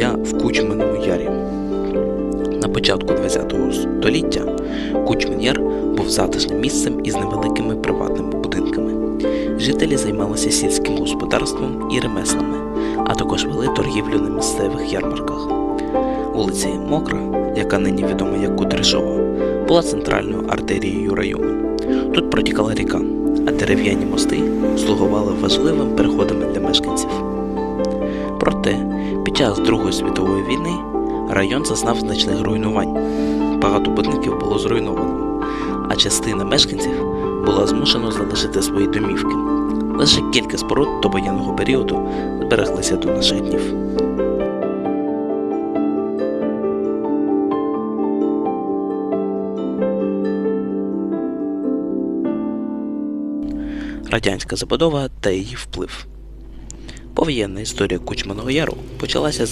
життя в Кучминому Ярі. На початку ХХ століття Кучмин Яр був затишним місцем із невеликими приватними будинками. Жителі займалися сільським господарством і ремеслами, а також вели торгівлю на місцевих ярмарках. Вулиця Мокра, яка нині відома як Кудряшова, була центральною артерією району. Тут протікала ріка, а дерев'яні мости слугували важливим переходами для мешканців. Проте час Другої світової війни район зазнав значних руйнувань. Багато будинків було зруйновано, а частина мешканців була змушена залишити свої домівки. Лише кілька споруд до воєнного періоду збереглися до наших днів. Радянська забудова та її вплив. Повоєнна історія Кучманого Яру почалася з